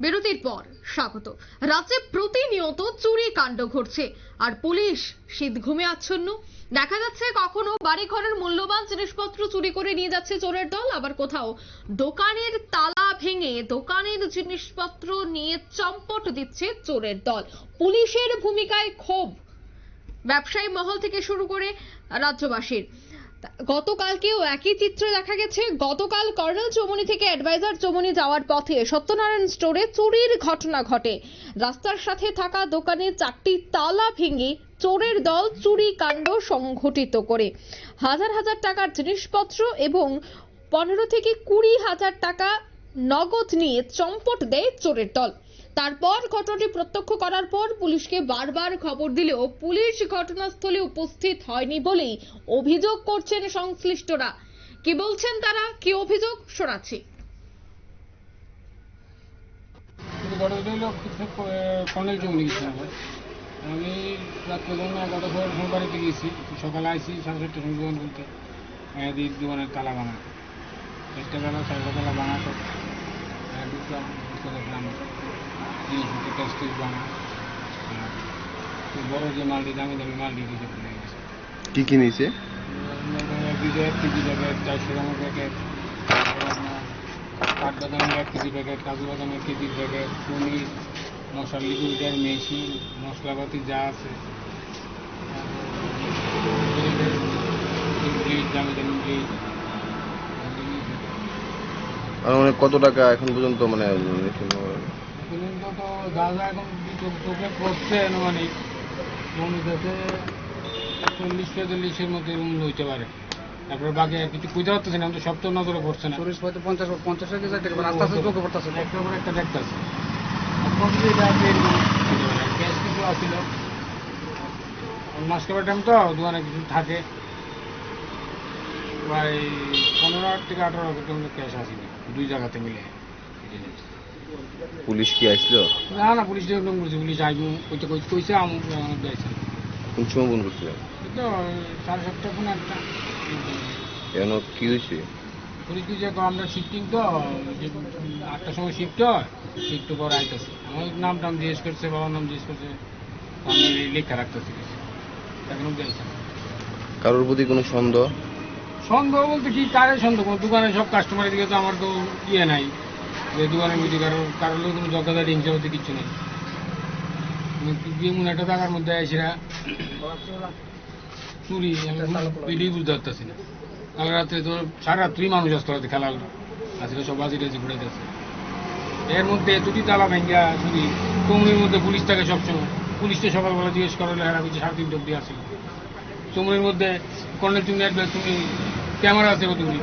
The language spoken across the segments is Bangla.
বিরতির পর স্বাগত। রাজ্যে প্রতিনিয়ত চুরি কাণ্ড ঘটছে। আর পুলিশ শীত ঘুমে আচ্ছন্ন। দেখা যাচ্ছে কখনো বাড়ি ঘরের মূল্যবান জিনিসপত্র চুরি করে নিয়ে যাচ্ছে চোরের দল। আবার কোথাও দোকানের তালা ভেঙে দোকানের জিনিসপত্র নিয়ে চম্পট দিচ্ছে চোরের দল। পুলিশের ভূমিকায় ক্ষোভ। ব্যবসায়ী মহল থেকে শুরু করে রাজ্যবাসীর। গতকালকেও একই চিত্র দেখা গেছে, গতকাল কর্নেল চৌমনি থেকে অ্যাডভাইজার চৌমনি যাওয়ার পথে সত্যনারায়ণ স্টোরে চুরির ঘটনা ঘটে। রাস্তার সাথে থাকা দোকানে চারটি তালা ভেঙে চোরের দল চুরি কাণ্ড সংঘটিত করে। হাজার হাজার টাকার জিনিসপত্র এবং পনেরো থেকে কুড়ি হাজার টাকা নগদ নিয়ে চম্পট দেয় চোরের দল। তারপর ঘটনাটি প্রত্যক্ষ করার পর পুলিশকে বারবার খবর দিলেও পুলিশ ঘটনাস্থলে উপস্থিত হয়নি বলেই অভিযোগ করছেন সংশ্লিষ্টরা। কি বলছেন তারা? কি অভিযোগ? শোনাচ্ছি। আমি রাত্রে ধরুন এগারোটা সময় ফোন বাড়িতে গেছি সকালে আইসি, সাড়ে দোকানের তালা ভাঙা একটা তালা চারটা তালা তো। দেখলাম জিনিসপত্র টেস্ট ভাঙা বড় যে মালটি দামি দামি মালটি দিতে খুলে গেছে। কি কি নিয়েছে দুটো এক কেজি প্যাকেট চারশো গ্রামের প্যাকেট কাঠবাদামের এক কেজি প্যাকেট কাজু বাদামের কেজি প্যাকেট পনির মশলা লিকুইডের মেশিন মশলাপাতি যা আছে। মানে কত টাকা এখন পর্যন্ত মানে পর্যন্ত তো যা যা এখন চোখে পড়ছে আনুমানিক। মনে হচ্ছে চল্লিশ পঁয়তাল্লিশের হইতে পারে। তারপরে বাকি আর কিছু না আমি তো সব তো নজরে পড়ছে না। চল্লিশ পঁয়ত্রিশ পঞ্চাশ পঞ্চাশ টাকা যাইতে আস্তে আস্তে চোখে পড়তেছে। একটার পর একটা দেখতেছে গ্যাস কিছু আসছিল মাস কাবার টাইম তো দোকানে কিছু থাকে। প্রায় পনেরো থেকে আঠারো ক্যাশ আসেনি দুই জায়গাতে মিলে পুলিশ কি আসলো? না না পুলিশ ডেভেলপ করছে পুলিশ আইবু কইতে কইতে কইছে আমি যাইছে কোন সময় ফোন করছিলেন? তো সাড়ে সাতটা ফোন একটা এখন কি হয়েছে? পুলিশ কিছু আমরা শিফটিং তো আটটার সময় শিফট হয় শিফট পর আইতেছে। আমার নাম টাম জিজ্ঞেস করছে বাবার নাম জিজ্ঞেস করছে আমি লেখা রাখতেছি এখন যাইছে কারোর প্রতি কোনো সন্দেহ? সন্দেহ বলতে কি কারে সন্দেহ? কোনো দোকানে সব কাস্টমারের দিকে তো আমার তো ইয়ে নাই। যে দোকানের মধ্যে কারও কারোর লোক কোনো জগাদারি হিংসা হতে কিচ্ছু নেই। যেমন একটা টাকার মধ্যে এসেরা চুরি পিড়ি বুঝতে পারতেছি না। কাল রাত্রে তো সারা রাত্রি মানুষ আসতে হয়তো খেলা আজকে সব বাজি টাজি ঘুরে যাচ্ছে এর মধ্যে যদি তালা ভেঙ্গা চুরি। চৌমুনির মধ্যে পুলিশ থাকে সবসময়। পুলিশকে সকালবেলা জিজ্ঞেস করলে এরা কিছু সাড়ে তিনটে অব্দি আসে চৌমুনির মধ্যে কর্নেল তুমি একবার তুমি ক্যামেরা আছে তুমি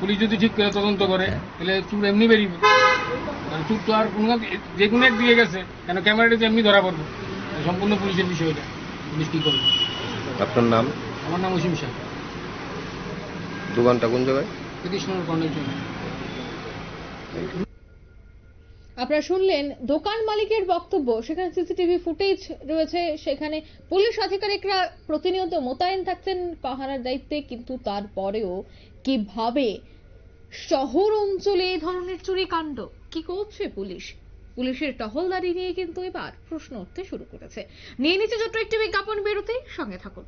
পুলিশ যদি ঠিক করে তদন্ত করে তাহলে চুর এমনি বেরিয়ে মানে চুর তো আর কোনো যে কোনো এক দিয়ে গেছে কেন ক্যামেরাটা তো এমনি ধরা পড়বে? সম্পূর্ণ পুলিশের বিষয়টা পুলিশ কী করবে? আপনার নাম? আমার নাম অসীম শাহ দোকানটা কোন জায়গায়? কৃষ্ণ কর্নেল চৌমুনি আপনারা শুনলেন দোকান মালিকের বক্তব্য। সেখানে সিসিটিভি ফুটেজ রয়েছে। সেখানে পুলিশ আধিকারিকরা প্রতিনিয়ত মোতায়েন থাকছেন পাহারার দায়িত্বে, কিন্তু তারপরেও কীভাবে শহর অঞ্চলে এই ধরনের চুরি কাণ্ড কি করছে পুলিশ? পুলিশের টহলদারি নিয়ে কিন্তু এবার প্রশ্ন উঠতে শুরু করেছে। নিয়ে নিচ্ছে ছোট্ট একটি বিজ্ঞাপন, বিরতি, সঙ্গে থাকুন।